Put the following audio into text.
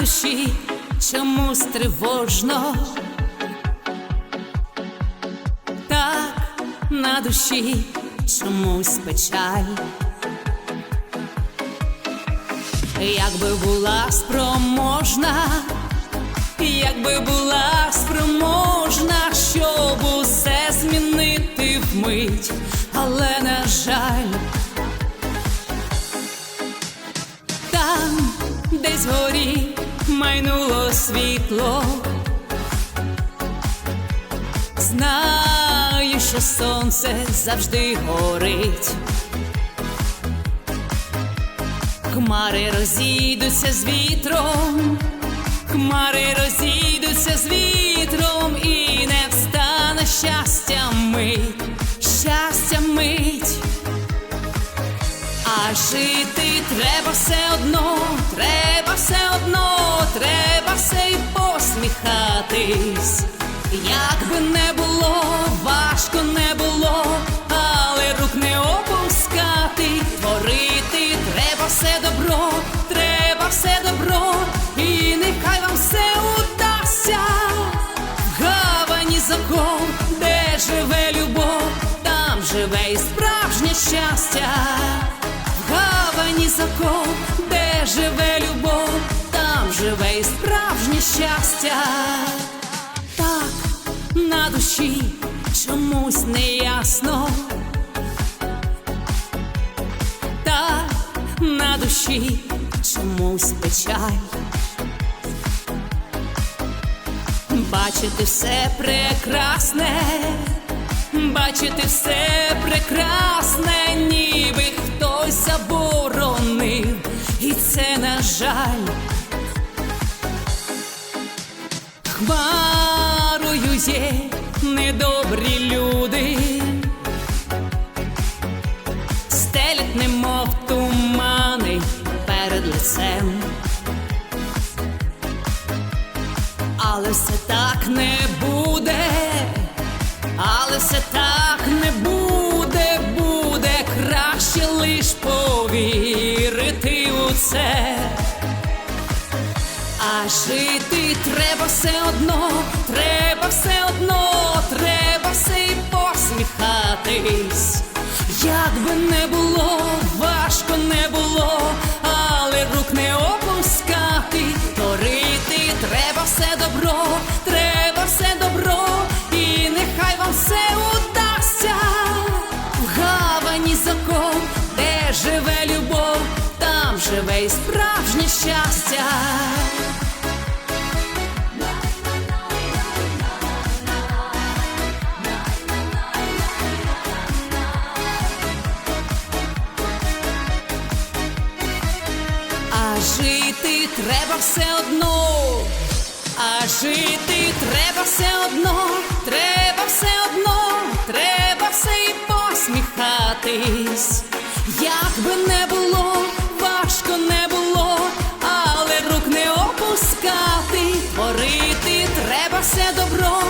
душі чомусь тривожно. Так на душі чомусь печаль. Якби була спроможна, якби була спроможна, щоб усе змінити вмить, але на жаль. Майнуло світло. Знаю, що сонце завжди горить. Хмари розійдуться з вітром, А жити треба все одно, треба все одно, треба все й посміхатись. Як би не було, важко не було, але рук не опускати, творити треба все добро, треба все добро, і нехай вам все удасться. В гавані закон, де живе любов, там живе і справжнє щастя. Гавані де живе любов, там живе і справжнє щастя. Так на душі чомусь неясно. Так на душі чомусь печаль. Бачити все прекрасне, бачити все прекрасне, ніби хтось заборонив, і це на жаль. Хмарою є недобрі люди, стелять, немов тумани перед лицем. Але все так не буде, але все так не краще повірити у це. А жити треба все одно, живе і справжнє щастя. А жити треба все одно, а жити треба все одно, треба все одно, треба все й посміхатись. Як би не було, творити треба все добро,